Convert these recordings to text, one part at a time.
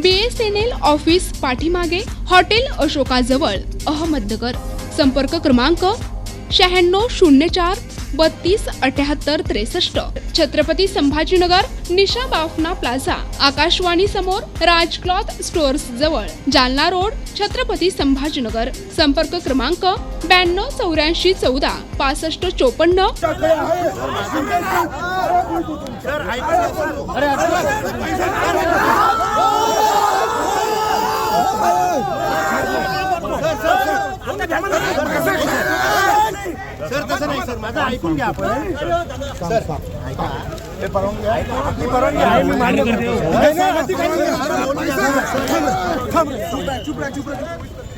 B S N L office पाठीमागे hotel अशोकाजवळ अहमदनगर संपर्क क्रमांक शहाण्णव शून्य चार बत्तीस अठ्याहत्तर त्रेसष्ट छत्रपती संभाजीनगर निशा बाफना प्लाझा आकाशवाणी समोर राज क्लॉथ स्टोअर्स जवळ जालना रोड छत्रपती संभाजीनगर संपर्क क्रमांक ब्याण्णव चौऱ्याऐंशी चौदा पासष्ट चोपन्न सर तसं नाही सर माझं ऐकून घ्या आपण सर ऐका हे परवानगी आहे आपली परवानगी आहे मी मान्य करतो सर मला बोला परवानगी कोणाची आहे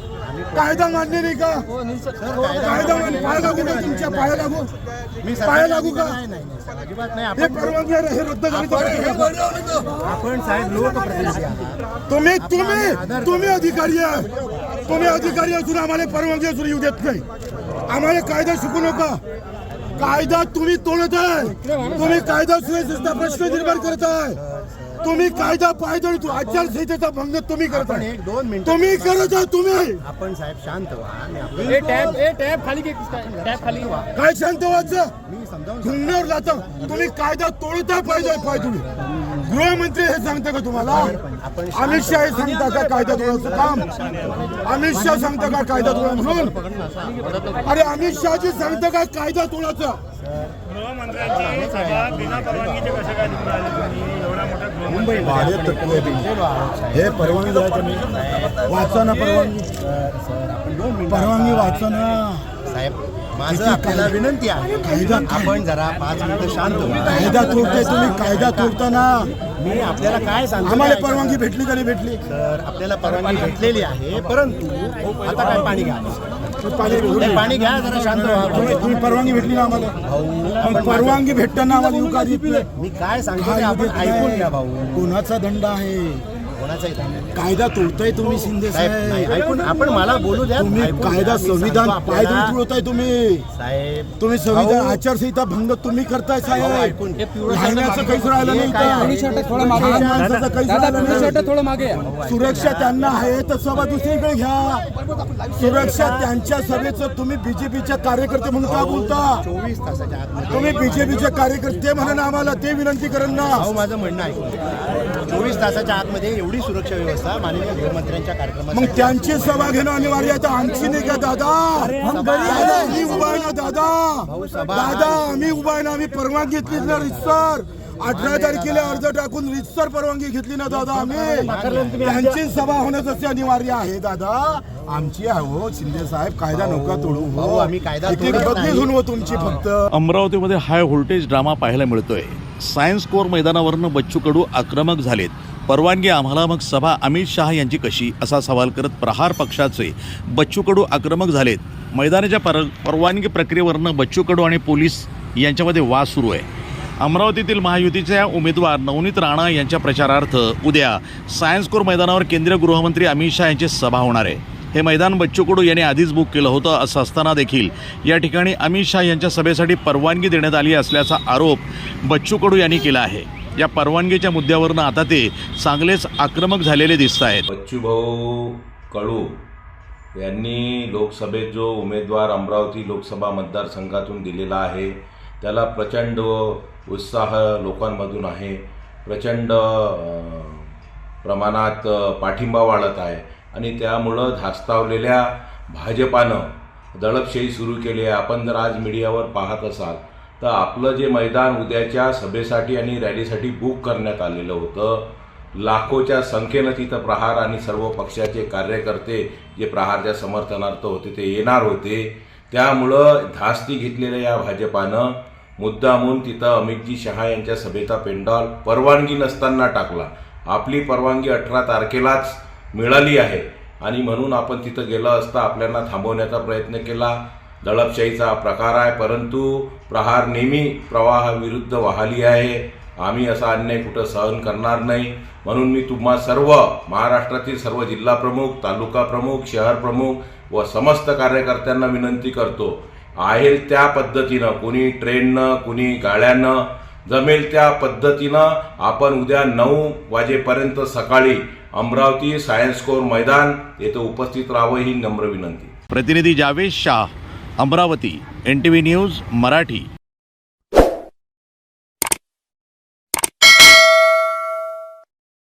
कायदा मान्य नाही का? कायदा पाया लागू का तुमच्या? पाया लागू मी पाया लागू का? हे परवानगी हे रद्द आपण साहेब आहात. तुम्ही तुम्ही तुम्ही अधिकारी आहे. तुम्ही अधिकारी असून आम्हाला परवानगी असून येऊ देत नाही. आम्हाला कायदा शिकू नका. कायदा तुम्ही तोडत आहे. तुम्ही कायदा सुव्यवस्थेचा प्रश्न निर्माण करत आहे. तुम्ही कायदा पायदळी तू आचारसंहितेचा भंग तुम्ही करत आपण आहे. एक दोन मिनिटं तुम्ही करत आहे तुम्ही. आपण साहेब शांत व्हा आणि आपण काय शांत व्हायचं? मी समजावून गुन्ह्यावर जाता. तुम्ही कायदा तोडताय पाहिजे पाय तुम्ही. गृहमंत्री हे सांगता का तुम्हाला? अमित शहा हे सांगता का कायदा तोडायचं काम? अमित शहा सांगता का कायदा तोडा म्हणून? अरे अमित शहाजी सांगता का कायदा तोडायचं? गृहमंत्र्यांची सभा बिना परवानगीचे कसे काय निवडून आले तुम्ही? भाडे तत्व हे परवानगी द्यायचं नाही. वाचा ना परवानगी. परवानगी ना. साहेब माझं आपल्याला विनंती आहे. कायदा आपण जरा पाच मिनिटं शांत कायदा तोडताय तुम्ही कायदा तोडताना मी आपल्याला काय सांगतो आम्हाला. परवानगी भेटली का नाही भेटली? सर आपल्याला परवानगी भेटलेली आहे परंतु आता काय पाणी घ्या. पाणी ते पाणी घ्या जरा शांत तुम्ही व्हा तुम्ही परवानगी भेटली ना आम्हाला मग परवानगी भेटताना आम्हाला येऊ का देत नाही? मी काय सांगतो ते आपण ऐकून घ्या. भाऊ कोणाचा दंड आहे कोणाचाही नाही. कायदा तोडताय तुम्ही शिंदे साहेब नाही साहेब ऐकून आपण मला बोलू द्या तुम्ही ऐकून कायदा. मी संविधान सांगतो आपल्याला. तुडवताय तुम्ही साहेब तुम्ही संविधान भाऊ, आचारसंहिता भंग तुम्ही करताय भाऊ, साहेब ऐकून. राहण्याचं काहीच राहिलं नाही हे काय आहे? इथं. लहान माणसाचं काहीच राहिलं नाही. थोडं मागे या. सुरक्षा त्यांना आहे तर सभा दुसरीकडे घ्या सुरक्षा त्यांच्या सभेचं तुम्ही बीजेपीच्या कार्यकर्ते म्हणून का बोलता चोवीस तासाच्या आतमध्ये तुम्ही बीजेपीचे कार्यकर्ते म्हणून आम्हाला ते विनंती करेन ना माझं म्हणणं आहे चोवीस तासाच्या आतमध्ये एवढी सुरक्षा व्यवस्था माननीय गृहमंत्र्यांच्या कार्यक्रमात मग त्यांची सभा घेणं अनिवार्य आहे. आमची नाही का दादा. दादा आम्ही उभा आहे ना दादा. दादा आम्ही उभा आहे ना आम्ही परवानगी घेतली ना रितसर. अठरा तारखेला अर्ज टाकून रितसर परवानगी घेतली ना दादा आम्ही. त्यांची सभा होणं तसे अनिवार्य आहे दादा. आमची आहे हो शिंदे साहेब कायदा नका तोडू हो. आम्ही कायदा बदली हो तुमची फक्त. अमरावतीमध्ये हाय व्होल्टेज ड्रामा पाहायला मिळतोय. सायन्स कोर मैदानावरनं बच्चू कडू आक्रमक झालेत. परवानगी आम्हाला मग सभा अमित शहा यांची कशी? असा सवाल करत प्रहार पक्षाचे बच्चू कडू आक्रमक झालेत. मैदानाच्या पर परवानगी प्रक्रियेवरनं बच्चू कडू आणि पोलीस यांच्यामध्ये वाद सुरू आहे. अमरावतीतील महायुतीच्या उमेदवार नवनीत राणा यांच्या प्रचारार्थ उद्या सायन्स कोर मैदानावर केंद्रीय गृहमंत्री अमित शहा यांची सभा होणार आहे. हे मैदान बच्चू कडू यांनी आधीच बुक केलं होतं असं असताना देखील या ठिकाणी अमित शहा यांच्या सभेसाठी परवानगी देण्यात आली असल्याचा आरोप बच्चू कडू यांनी केला आहे. या परवानगीच्या मुद्द्यावरून आता ते चांगलेच आक्रमक झालेले दिसत आहेत. बच्चूभाऊ कळू यांनी लोकसभेत जो उमेदवार अमरावती लोकसभा मतदारसंघातून दिलेला आहे त्याला प्रचंड उत्साह लोकांमधून आहे प्रचंड प्रमाणात पाठिंबा वाढत आहे आणि त्यामुळं धास्तावलेल्या भाजपानं दडपशाही सुरू केली आहे. आपण जर आज मीडियावर पाहत असाल तर आपलं जे मैदान उद्याच्या सभेसाठी आणि रॅलीसाठी बुक करण्यात आलेलं होतं लाखोच्या संख्येनं तिथं प्रहार आणि सर्व पक्षाचे कार्यकर्ते जे प्रहारच्या समर्थनार्थ होते ते येणार होते. त्यामुळं धास्ती घेतलेल्या या भाजपानं मुद्दामून तिथं अमितजी शहा यांच्या सभेचा पेंडॉल परवानगी नसताना टाकला. आपली परवानगी अठरा तारखेलाच मिळाली आहे. आणि म्हणून आपण तिथं गेलं असता आपल्याला थांबवण्याचा प्रयत्न केला. दडपशाहीचा प्रकार आहे परंतु प्रहार नेहमी प्रवाहाविरुद्ध वाहली आहे. आम्ही असा अन्याय कुठं सहन करणार नाही. म्हणून मी तुम्हा सर्व महाराष्ट्रातील सर्व जिल्हा प्रमुख तालुका प्रमुख शहर प्रमुख व समस्त कार्यकर्त्यांना विनंती करतो. आहे त्या पद्धतीनं कुणी ट्रेननं कुणी गाड्यानं जमेल त्या पद्धतीनं आपण उद्या नऊ वाजेपर्यंत सकाळी अमरावती सायन्स कोर मैदान येथे उपस्थित राहावं ही नम्र विनंती. प्रतिनिधी Javed Shah Amravati N T V news Marathi.